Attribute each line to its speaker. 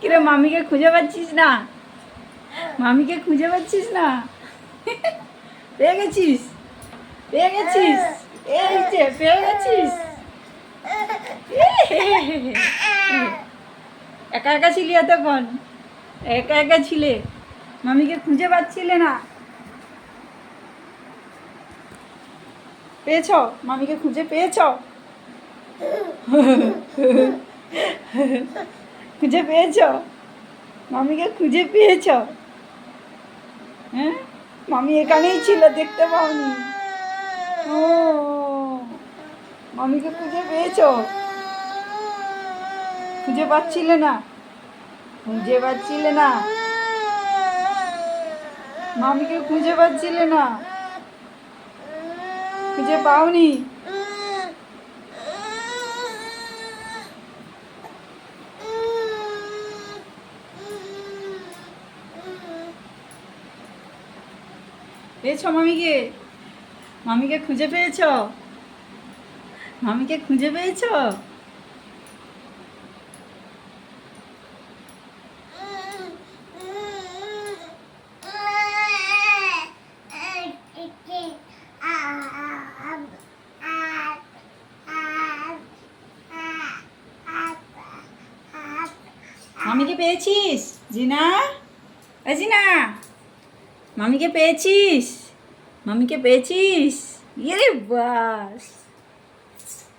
Speaker 1: কিরে মামিকে খুঁজে পাচ্ছিস না? মামিকে খুঁজে পাচ্ছিস না? পেয়ে গেছিস? পেয়ে গেছিস? এই যে, পেয়ে গেছিস? একা একা ছিলি এতক্ষণ? একা একা ছিলে? মামিকে খুঁজে পাচ্ছিলে না? পেয়েছ? মামিকে খুঁজে পেয়েছ? খুঁজে পেয়েছ? মামিকে খুঁজে পেয়েছ? হ্যাঁ? মামি এখানেই ছিল, দেখতে পাওনি। ও, মামিকে খুঁজে পেয়েছ? খুঁজে পাচ্ছিলে না? খুঁজে পাচ্ছিলে না? মামিকে খুঁজে পাচ্ছিলে না? খুঁজে পাওনি? পেয়েছ মামিকে? মামিকে খুঁজে পেয়েছ? মামিকে খুঁজে পেয়েছ? মামিকে পেয়েছিস? জিনা? জিনা! মামিকে পেয়েছিস? মামিকে পেয়েছিস? ইয়ে বাস।